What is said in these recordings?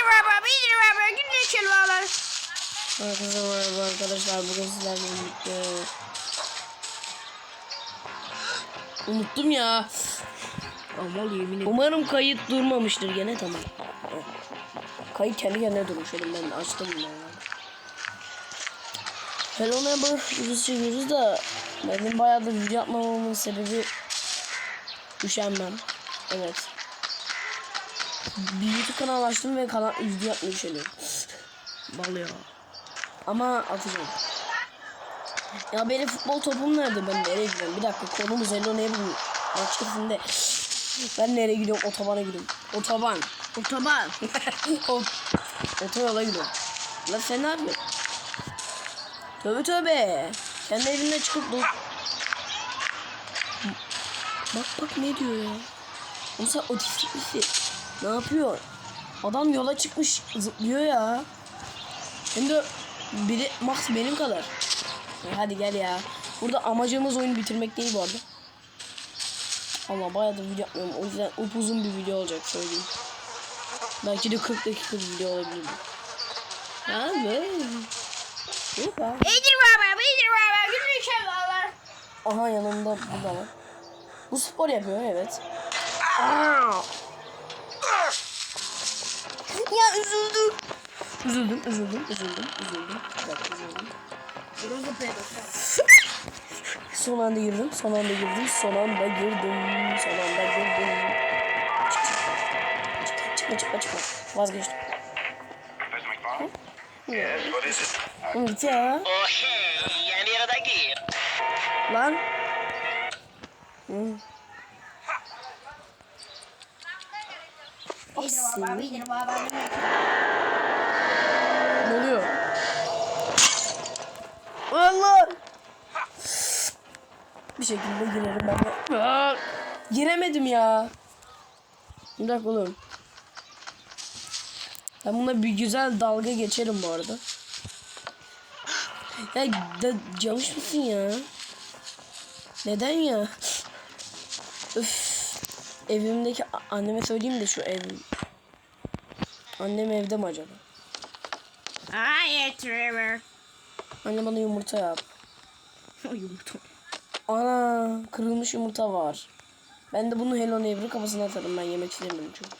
İyidir baba, iyidir baba. Günde çelvalar. Herkese merhaba arkadaşlar. Bugün sizlerle birlikte... Unuttum ya. Amal yemin ederim. Umarım kayıt durmamıştır gene tamam. Kayıt kendi kendine durmuş oğlum ben açtım bunu. Hello Neighbor videosu çekiyoruz da benim bayağıdır video yapmamamın sebebi üşenmem. Evet. Bir YouTube kanal açtım ve kanal video yapmayı üşeniyorum. Bal ya. Ama atacağım. Ya benim futbol topum nerede? Ben nereye gidiyorum? Bir dakika konumuz Hello Neighbor maçında. Ben nereye gidiyorum? Otobana gidiyorum. Otoban. Otoban. Ot Otoyola gidiyorum. Lan sen ne yapıyorsun? Tövbe tövbe. Kendi evinde çıkıp dur. Bak bak ne diyor ya. Sen otistik misin? Ne yapıyor? Adam yola çıkmış zıplıyor ya. Hem de biri max benim kadar. Ya hadi gel ya. Burada amacımız oyunu bitirmek değil bu arada. Allah bayağıdır video yapmıyorum. O yüzden upuzun bir video olacak söyleyeyim. Belki de 40 dakika bir video olabilir. Ha böyle. Yuha. İyidir baba, iyidir baba. Günde çelvalar. Aha yanımda bu da var. Bu spor yapıyor evet. Aa! Ya üzüldüm. Üzüldüm, üzüldüm, üzüldüm, üzüldüm. Dakika üzüldüm. Biraz da pedo. Son anda girdim, son anda girdim, son anda girdim, son anda girdim. Çık, çık. Çıkma, çıkma, çıkma. Vazgeçtim. Yes, what is it? Ya. Oh hey, yani aradaki. Lan. Hı. İyidir baba, baba. Ne oluyor? Allah! Bir şekilde girerim ben Giremedim ya. Bir dakika oğlum. Ben buna bir güzel dalga geçerim bu arada. Ya da camış mısın ya? Neden ya? Üf. Evimdeki anneme söyleyeyim de şu ev. Annem evde mi acaba? Hayır Trevor. Anne bana yumurta yap. Yumurta. Ana kırılmış yumurta var. Ben de bunu Hello Neighbor'ın kafasına atarım. Ben yemek istemiyorum çünkü.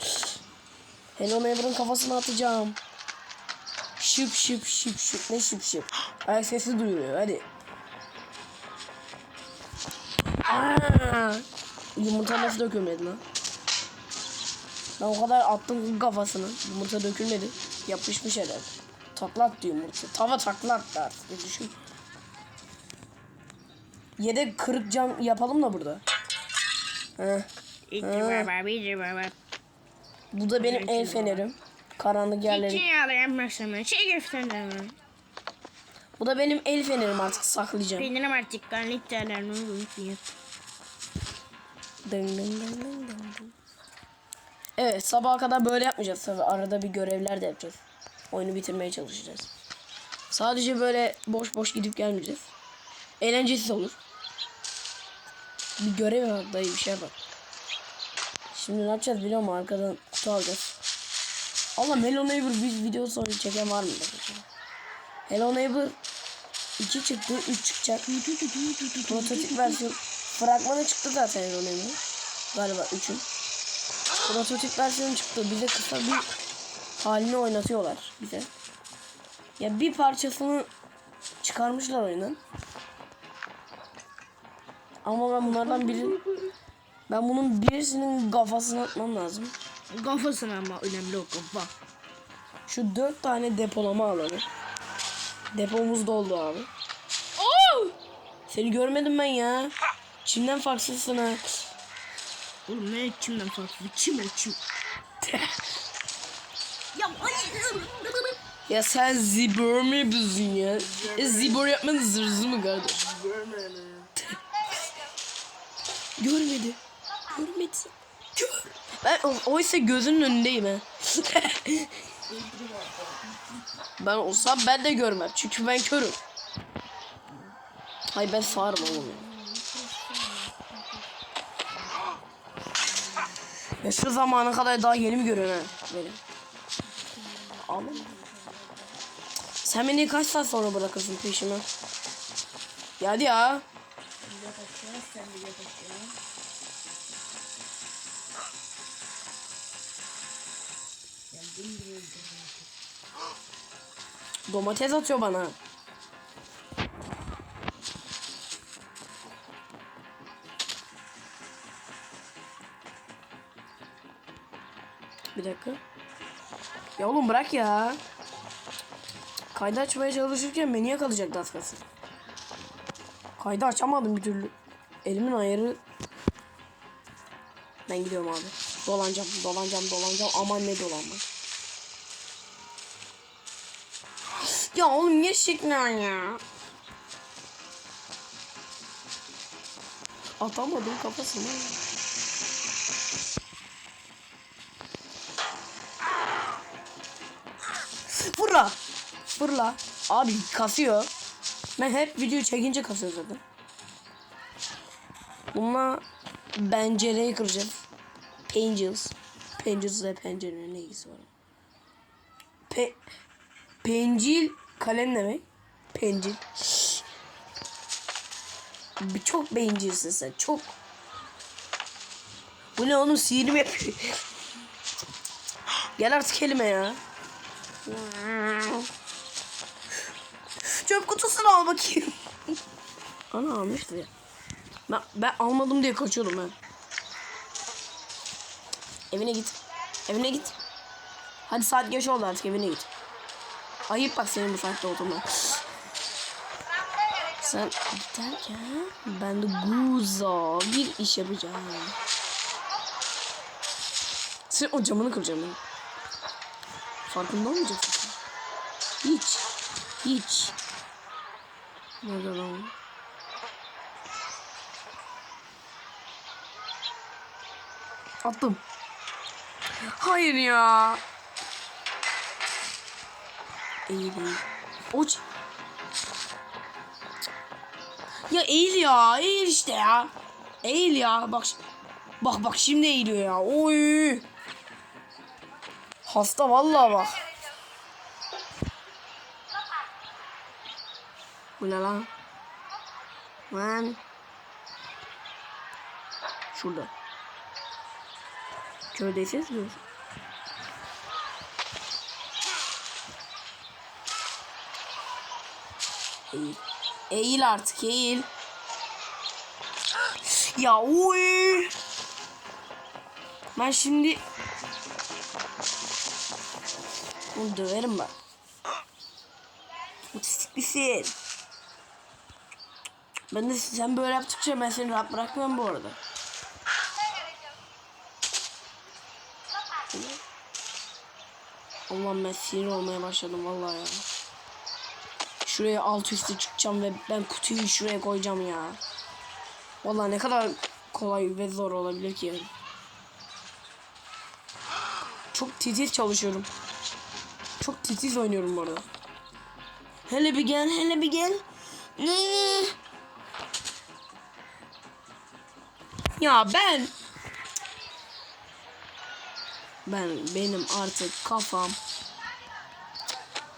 Hello Neighbor'ın kafasına atacağım. Şıp şıp şıp şıp. Ne şıp şıp? Ayak sesi duyuyor. Hadi. Aa! Yumurta nasıl dökülmedi lan? Ben o kadar attım kafasına. Yumurta dökülmedi. Yapışmış herhalde. Taklattı yumurta. Tava taklattı artık. Bir düşün. Yedek kırık cam yapalım da burada. Heh. Baba. Bu da benim el fenerim. Karanlık yerleri. Şey. Bu da benim el fenerim artık saklayacağım. Benim artık kanlık derlerimi unutmayın. Dın dın dın dın dın. Evet sabaha kadar böyle yapmayacağız tabii. Arada bir görevler de yapacağız. Oyunu bitirmeye çalışacağız. Sadece böyle boş boş gidip gelmeyeceğiz. Eğlencesiz olur. Bir görev yap dayı bir şey bak. Şimdi ne yapacağız biliyor musun? Arkadan kutu alacağız. Allah Hello Neighbor bir video sonra çeken var mı? Hello Neighbor 2 çıktı 3 çıkacak. Prototip versiyon. Fragmanı çıktı zaten Hello Neighbor. Galiba 3'ün. Prototip versiyonu çıktı. Bize kısa bir halini oynatıyorlar bize. Ya bir parçasını çıkarmışlar oyunun. Ama ben bunlardan biri ben bunun birisinin kafasına atmam lazım. Kafasına ama önemli o kafa. Şu dört tane depolama alanı. Depomuz doldu abi. Seni görmedim ben ya. Çimden farksızsın ha. Oğlum ne içimden farklı? Çim o çim. ya hayır. Ya sen zibor mu yapıyorsun ya? E, zibor yapmanın zırzı mı kardeş? Görmedi. Görmedi. Gör. Ben o- oysa gözünün önündeyim ha. ben olsam ben de görmem. Çünkü ben körüm. Hay ben sağırım oğlum. Ya şu zamana kadar daha yeni mi görüyorsun ha? Ağlama. Sen beni kaç saat sonra bırakırsın peşime? Ya hadi ya. Domates atıyor bana. Bir dakika. Ya oğlum bırak ya. Kaydı açmaya çalışırken beni yakalayacaktı az kalsın. Kaydı açamadım bir türlü. Elimin ayarı... Ben gidiyorum abi. Dolanacağım, dolanacağım, dolanacağım. Aman ne dolanma. Ya oğlum gerçekten ya. Atamadım kafasına. Fırla. Abi kasıyor. Ben hep video çekince kasıyor zaten. Bununla pencereyi kıracağız. Angels. Angels ve pencerenin ne ilgisi var? Pe pencil kalem demek. Pencil. Bir çok bencilsin sen. Çok. Bu ne oğlum sihir yapıyor? Gel artık kelime ya. Çöp kutusunu al bakayım. Ana almıştı ya. Ben, ben almadım diye kaçıyordum ben. Evine git. Evine git. Hadi saat geç oldu artık evine git. Ayıp bak senin bu saatte oturma. Sen giderken ben de güzel bir iş yapacağım. Sen o camını kıracağım ben. Farkında olmayacaksın. Hiç. Hiç. Nerede lan? Attım. Hayır ya. Eğil eğil. Uç. Ya eğil ya. Eğil işte ya. Eğil ya. Bak. Bak bak şimdi eğiliyor ya. Oy. Hasta vallahi bak. Bu ne lan? Lan. Şurada. Köydeyseniz mi? Eğil. Eğil artık eğil. Ya oy. Ben şimdi onu döverim ben. Otistiklisin. Ben de sen böyle yaptıkça ben seni rahat bırakmıyorum bu arada. Allah'ım ben sinir olmaya başladım vallahi ya. Şuraya alt üstü çıkacağım ve ben kutuyu şuraya koyacağım ya. Vallahi ne kadar kolay ve zor olabilir ki. Çok titiz çalışıyorum. Çok titiz oynuyorum bu arada. Hele bir gel, hele bir gel. Ya ben ben benim artık kafam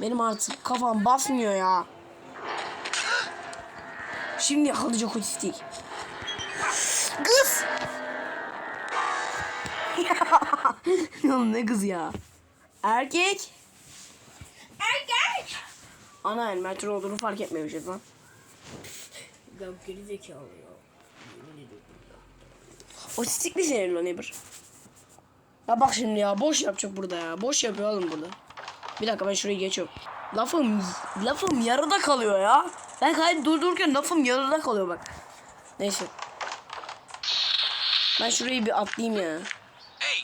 benim artık kafam basmıyor ya. Şimdi yakalayacak otistik. Kız! ya ne kız ya? Erkek. Erkek. Ana el metro olduğunu fark etmemişiz lan. Ya geri zekalı ya. Otistik mi senin o neighbor? Ya bak şimdi ya boş yapacak burada ya. Boş yapıyor oğlum burada. Bir dakika ben şurayı geçiyorum. Lafım lafım yarıda kalıyor ya. Ben kaydı durdururken lafım yarıda kalıyor bak. Neyse. Ben şurayı bir atlayayım ya.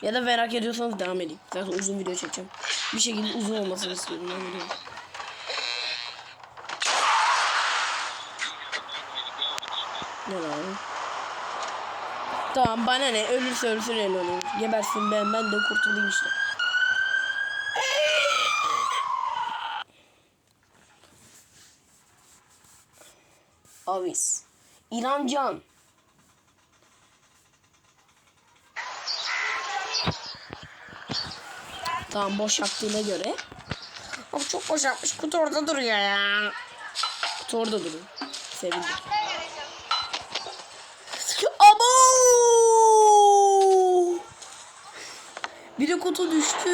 Ya da merak ediyorsanız devam edeyim. Zaten uzun video çekeceğim. Bir şekilde uzun olmasını istiyorum. Ben biliyorum. Ne lan? Tamam bana ne ölürse ölsün el onu. Gebersin ben ben de kurtulayım işte. Avis. İran Can. Tamam boş yaptığına göre çok boş yapmış. Kutu orada duruyor ya. Kutu orada duruyor. Sevindim. Bir de kutu düştü.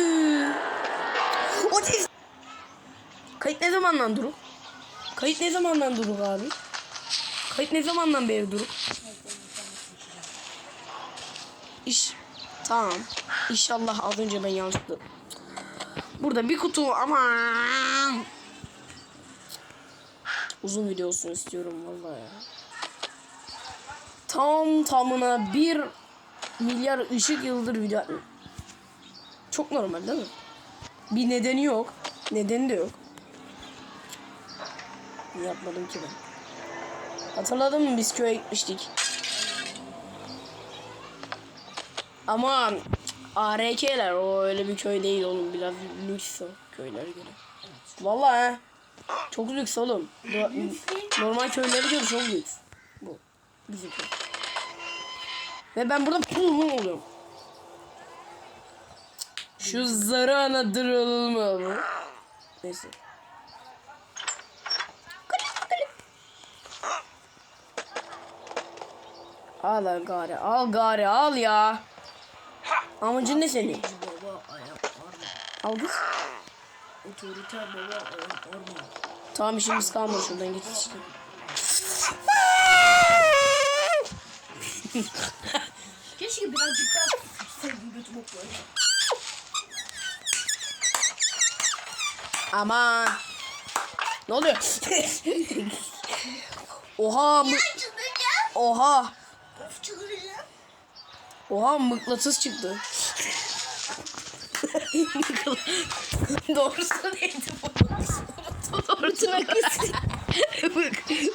O değil. Kayıt ne zamandan duruk? Kayıt ne zamandan duruk abi? Kayıt ne zamandan beri duruk? İş. Tamam. İnşallah az önce ben yanlışlıkla. Burada bir kutu aman. Uzun video olsun istiyorum vallahi ya. Tam tamına bir milyar ışık yıldır video. Çok normal değil mi? Bir nedeni yok. Nedeni de yok. Niye yapmadım ki ben? Hatırladın mı biz köye gitmiştik? Ama ARK'ler o öyle bir köy değil oğlum. Biraz lüks o köylere göre. Vallahi he. Çok lüks oğlum. No- Normal köylere göre çok lüks. Bu. Bizim köy. Ve ben burada pulmun oluyorum. Şu zarı anadır olma mı? Neyse. Al lan gari, al gari, al ya. Amacın ne senin? Al kız. Otoriter baba arma. Tamam işimiz kalmadı şuradan git işte. Keşke birazcık daha sevgi götü bok Aman. Ne oluyor? Oha mı? Oha. Oha mıknatıs çıktı. Doğrusu neydi bu? Doğrusu kız.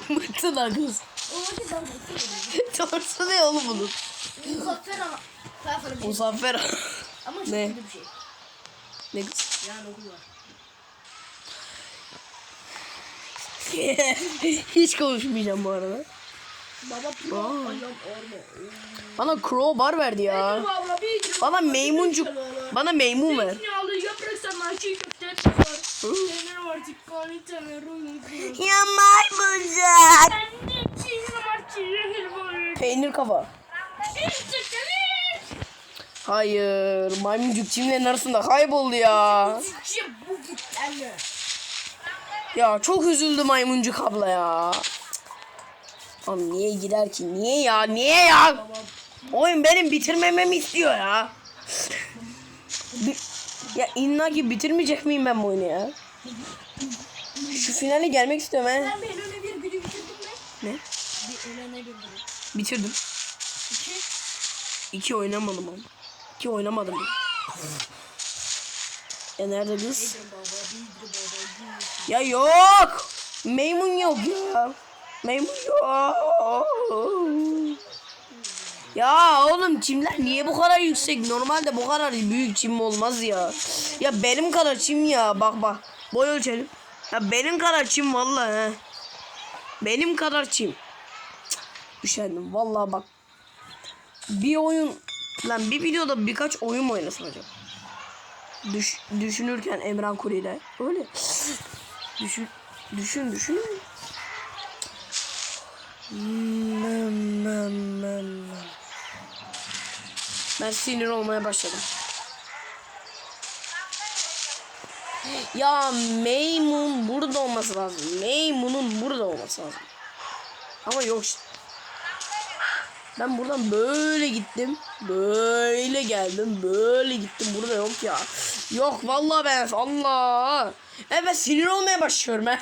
Mıktına kız. Doğrusu ne oğlum bunun? Muzaffer ama. Şey Muzaffer. Ama çok Ne? kötü bir şey. ne kız? Yani okul var. Hiç konuşmayacağım bu arada. Baba Aa. arma. Bana crowbar verdi ya. Abla bir Bana maymuncuk. Bana maymun ver. Zeytinyağlı yaprak sarma çiğ köfte. Peynir var tikkani. Ya maymuncuk. Ben de çiğ var çiğ var. Peynir kafa. Hayır. Maymuncuk çimlerin arasında kayboldu ya. Bu git anne. Ya çok üzüldü maymuncuk abla ya. Oğlum niye gider ki? Niye ya? Niye ya? Oyun benim bitirmememi istiyor ya. Ya illa ki bitirmeyecek miyim ben bu oyunu ya? Şu finale gelmek istiyorum he. Sen bir öne bir gücü bitirdin mi? Ne? Bir bir gücü. Bitirdim. İki. İki oynamadım ama. İki oynamadım. Ya nerede kız? Baba bildir baba bildir. Ya yok. Maymun yok ya. Maymun yok. Ya oğlum çimler niye bu kadar yüksek? Normalde bu kadar büyük çim olmaz ya. Ya benim kadar çim ya. Bak bak. Boy ölçelim. Ya benim kadar çim vallahi. he. Benim kadar çim. Cık, Üşendim vallahi bak. Bir oyun lan bir videoda birkaç oyun mu oynasın acaba? Düş, düşünürken Emran Kuri'yle. Öyle. Düşün, düşün, düşün. Hmm, hmm, hmm. Ben sinir olmaya başladım. Ya Maymun burada olması lazım. Maymun'un burada olması lazım. Ama yok. Ben buradan böyle gittim. Böyle geldim. Böyle gittim. Burada yok ya. Yok vallahi ben Allah. Evet sinir olmaya başlıyorum ha.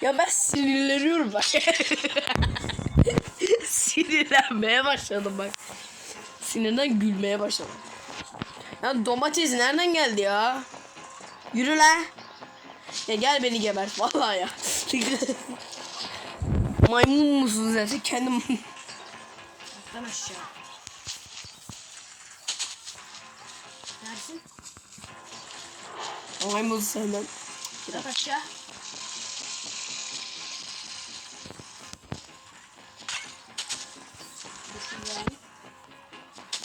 ya ben sinirleniyorum bak. Sinirlenmeye başladım bak. Sinirden gülmeye başladım. Ya domates nereden geldi ya? Yürü la. Ya gel beni gebert vallahi ya. Maymun musun zaten kendim. Aşağı. Maymun senden. Yat aşağı.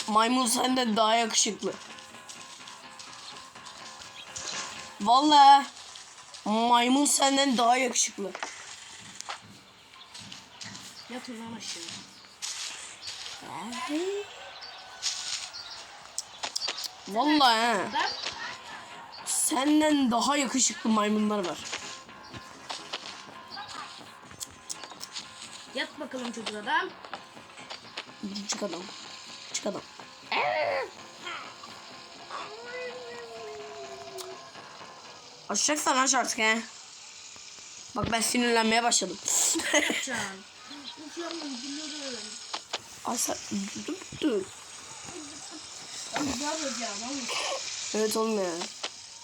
Maymun senden daha yakışıklı. Vallahi maymun senden daha yakışıklı. Yat ulan aşağı. Vallahi ha. Ben Senden daha yakışıklı maymunlar var. yat bakalım çocuk adam. Çık adam. Çık adam. Açacaksan aç artık he. Bak ben sinirlenmeye başladım. Can. Asa dur dur. Hocam. Evet oğlum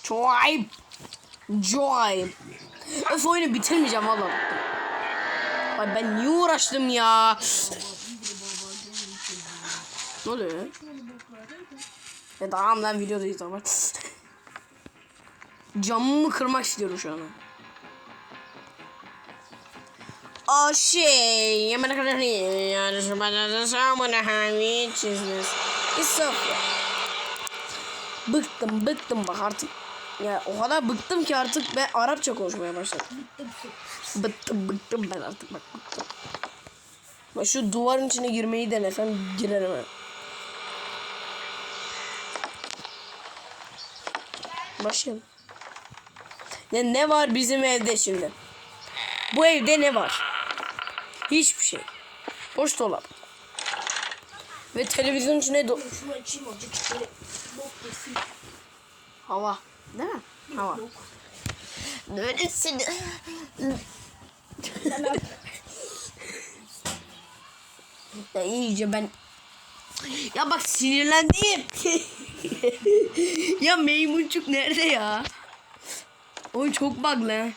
Çok ayıp. Öf oyunu bitirmeyeceğim valla. Ay ben niye uğraştım ya? ne oluyor ya? Ya tamam lan videodayız ama. Camımı kırmak istiyorum şu an. O şey, yemin iyi. Yani şu bana samına hami çizmiş. İsafya. Bıktım, bıktım bak artık. Ya o kadar bıktım ki artık ben Arapça konuşmaya başladım. Bıktım, bıktım ben artık bak bıktım. Bak şu duvarın içine girmeyi denesem girerim ben. Başlayalım. Ya ne var bizim evde şimdi? Bu evde ne var? Hiçbir şey. Boş dolap. Ve televizyon içine do- hava. Değil mi? Hava. Neredesin? ya iyice ben ya bak sinirlendim. ya meymuncuk nerede ya? Oyun çok bug'lı.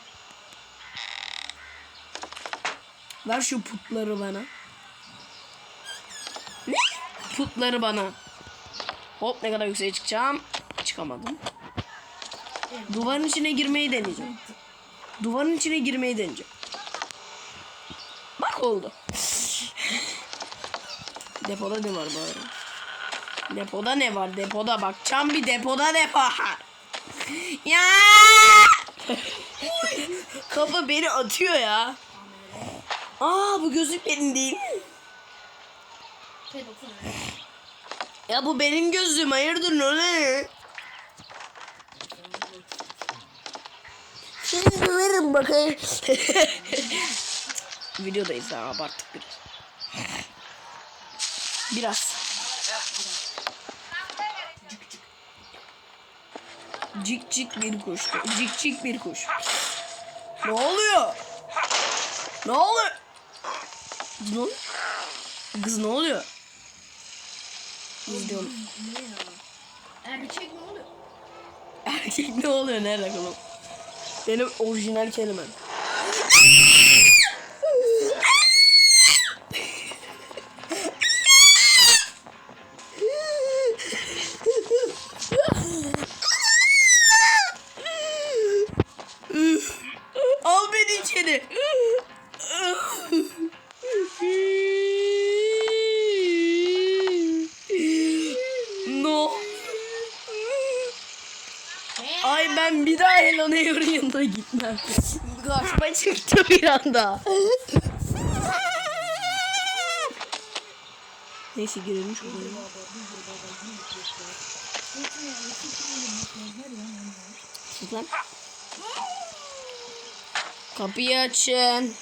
Ver şu putları bana. Putları bana. Hop ne kadar yükseğe çıkacağım. Çıkamadım. Duvarın içine girmeyi deneyeceğim. Duvarın içine girmeyi deneyeceğim. Bak oldu. Depoda ne var bari? Depoda ne var? Depoda bakacağım bir depoda ne var? Ya! Kafa beni atıyor ya. Aa bu gözlük benim değil. Ya bu benim gözlüğüm hayırdır ne Seni döverim bakayım. Videodayız ha abarttık biraz. Biraz. Cik cik bir kuştu. Cik cik bir kuş. Ne oluyor? Ne oluyor? Kız ne oluyor? Kız ne oluyor? Ne ya? Erkek ne oluyor? Erkek ne oluyor nerede kalın? Benim orijinal kelimem. Karşıma çıktı bir anda. Neyse girelim şuraya. Sus lan. Kapıyı açın.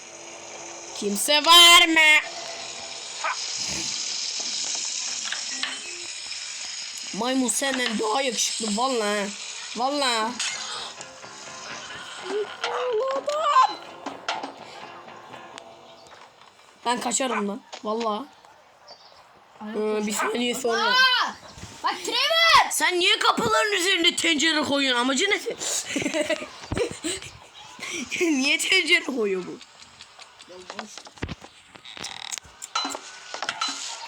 Kimse var mı? Maymun senden daha yakışıklı vallahi. Vallahi. Ben kaçarım lan. Vallahi. Ee, bir saniye sonra. Bak Trevor! Sen niye kapıların üzerinde tencere koyuyorsun? Amacı ne? niye tencere koyuyor bu?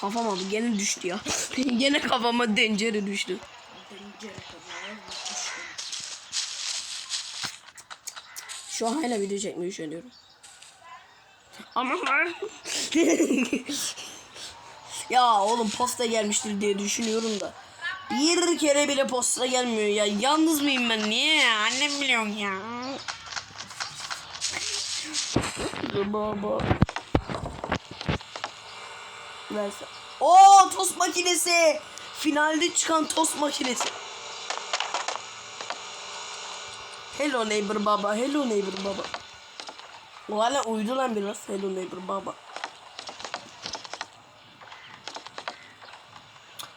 Kafama bu gene düştü ya. gene kafama tencere düştü. Şu an hala video çekmeyi düşünüyorum. Ama ya oğlum posta gelmiştir diye düşünüyorum da. Bir kere bile posta gelmiyor ya. Yalnız mıyım ben? Niye? Annem biliyor ya. Baba. Verse. Oo tost makinesi. Finalde çıkan tost makinesi. Hello neighbor baba. Hello neighbor baba. O hala uyudu lan biraz. Hello neighbor baba.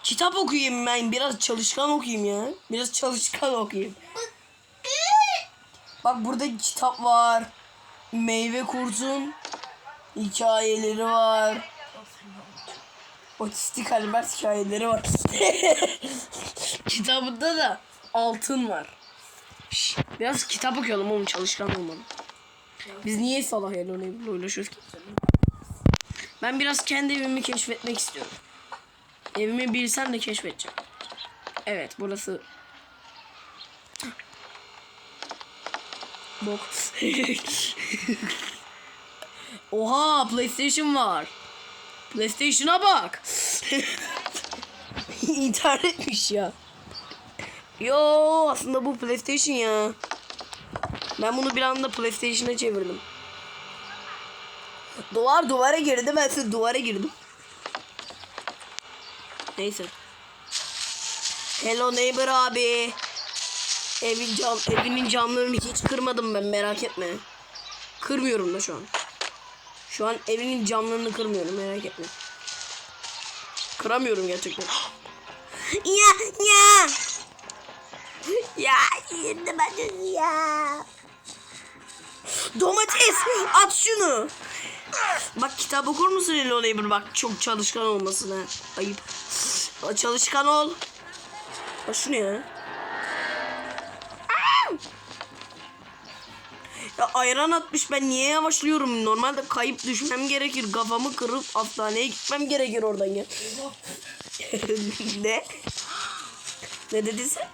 Kitap okuyayım ben. Biraz çalışkan okuyayım ya. Biraz çalışkan okuyayım. Bak burada kitap var. Meyve kurtun hikayeleri var. Otistik Albert hikayeleri var. Kitabında da altın var. Şş, biraz kitap okuyalım oğlum çalışkan olmalı. Biz niye salak ya Lone uğraşıyoruz ki? Ben biraz kendi evimi keşfetmek istiyorum. Evimi bilsem de keşfedeceğim. Evet burası Bok. Oha PlayStation var. PlayStation'a bak. İnternetmiş ya. Yo aslında bu PlayStation ya. Ben bunu bir anda PlayStation'a çevirdim. Duvar duvara girdi ben size duvara girdim. Neyse. Hello neighbor abi. Evin cam, evinin camlarını hiç kırmadım ben merak etme. Kırmıyorum da şu an. Şu an evinin camlarını kırmıyorum merak etme. Kıramıyorum gerçekten. Ya ya. Ya yedi ben ya. Domates at şunu. Bak kitap okur musun Hello Neighbor? Bak çok çalışkan olmasın ha. Ayıp. Çalışkan ol. Bak şu ne ya? Ya ayran atmış ben niye yavaşlıyorum? Normalde kayıp düşmem gerekir. Kafamı kırıp hastaneye gitmem gerekir oradan ya. ne? Ne dedin sen?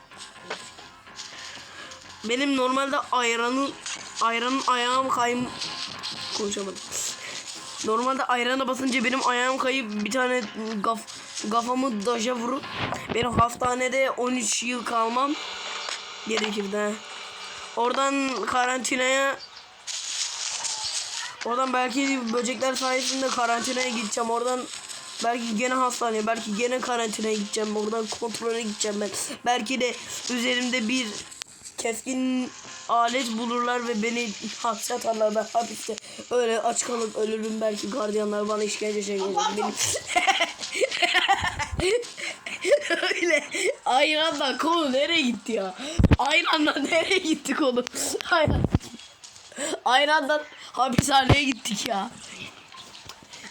Benim normalde ayranın ayranın ayağım kayım konuşamadım. Normalde ayrana basınca benim ayağım kayıp bir tane gaf kafamı daşa vurup benim hastanede 13 yıl kalmam gerekirdi. Oradan karantinaya Oradan belki böcekler sayesinde karantinaya gideceğim. Oradan belki gene hastaneye, belki gene karantinaya gideceğim. Oradan kontrole gideceğim ben. Belki de üzerimde bir keskin alet bulurlar ve beni hapse atarlar. Ben hapiste öyle aç kalıp ölürüm. Belki gardiyanlar bana işkence çekecek. Benim... öyle. Ayrandan konu nereye gitti ya? Ayrandan nereye gitti konu? Ayran. Ayrandan hapishaneye gittik ya.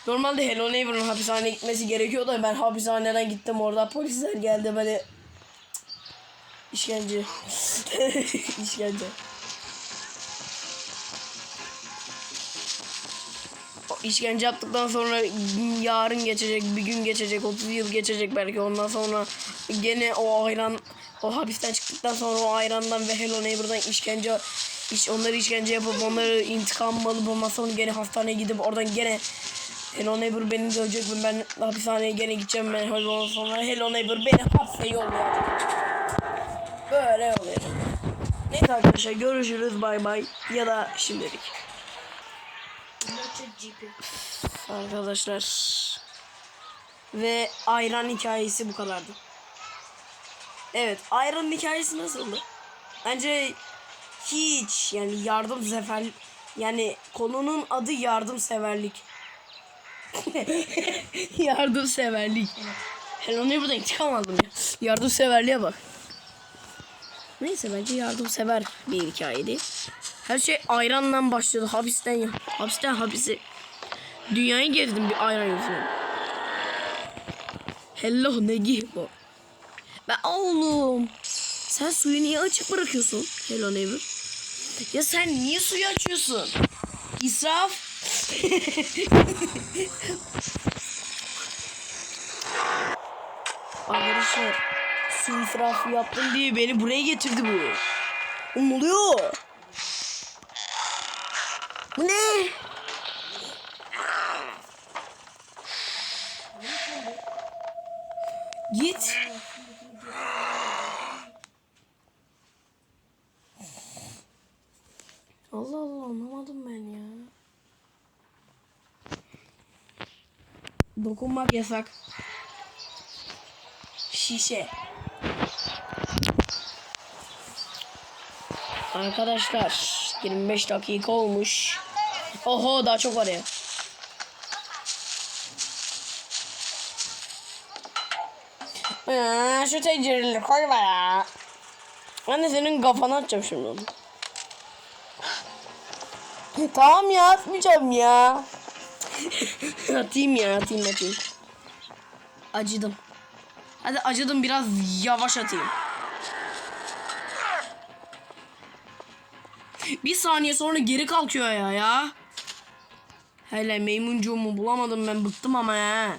Normalde Hello Neighbor'ın hapishaneye gitmesi gerekiyor da ben hapishaneden gittim orada polisler geldi böyle işkence işkence işkence yaptıktan sonra yarın geçecek bir gün geçecek 30 yıl geçecek belki ondan sonra gene o ayran o hapisten çıktıktan sonra o ayrandan ve Hello Neighbor'dan işkence iş onları işkence yapıp onları intikam alıp ondan sonra gene hastaneye gidip oradan gene Hello Neighbor beni dövecek ve ben hapishaneye gene gideceğim ben Hello sonra Hello Neighbor beni hapse yollayacak. Böyle oluyor. Neyse arkadaşlar görüşürüz bay bay ya da şimdilik. Arkadaşlar. Ve ayran hikayesi bu kadardı. Evet ayran hikayesi nasıldı? Bence hiç yani yardımsever yani konunun adı yardımseverlik. yardımseverlik. Hello Neighbor'dan intikam aldım ya. Yardımseverliğe bak. Neyse bence yardımsever bir hikayeydi. Her şey ayranla başladı. Hapisten ya. Hapisten hapise. Dünyayı gezdim bir ayran yüzünden. Hello Negi bu. Ben oğlum. Sen suyu niye açık bırakıyorsun? Hello neighbor. Ya sen niye suyu açıyorsun? İsraf. Arkadaşlar su israfı yaptın diye beni buraya getirdi bu. Ne oluyor? Bu ne? Git. Allah Allah anlamadım ben ya. Dokunmak yasak. Şişe. Arkadaşlar 25 dakika olmuş. Oho daha çok var ya. Aa, şu tencereleri koyma ya. Ben de senin kafana atacağım şimdi onu. tamam ya atmayacağım ya. atayım ya atayım atayım. Acıdım. Hadi acıdım biraz yavaş atayım. Bir saniye sonra geri kalkıyor ya ya. Hele maymuncuğumu bulamadım ben bıktım ama ya.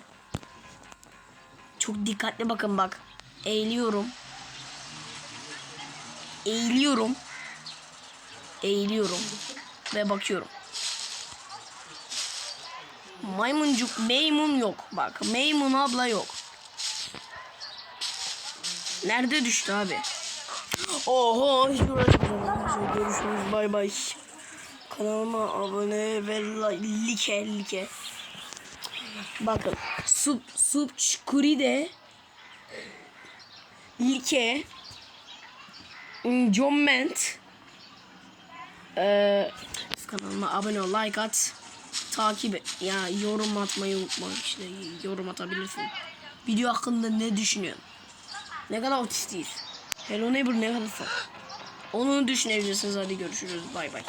Çok dikkatli bakın bak. Eğiliyorum. Eğiliyorum. Eğiliyorum. Ve bakıyorum. Maymuncuk, maymun yok. Bak, maymun abla yok. Nerede düştü abi? Oho, hiç uğraşmayacağım arkadaşlar. Görüşürüz, bay bay. Kanalıma abone ve like, like. Bakın, sub, subçkuri de like comment ee, kanalıma abone ol, like at, takip et. Ya yorum atmayı unutma. İşte yorum atabilirsin. Video hakkında ne düşünüyorsun? Ne kadar otistiyiz. Hello Neighbor ne kadar Onu düşünebilirsiniz. Hadi görüşürüz. Bay bay.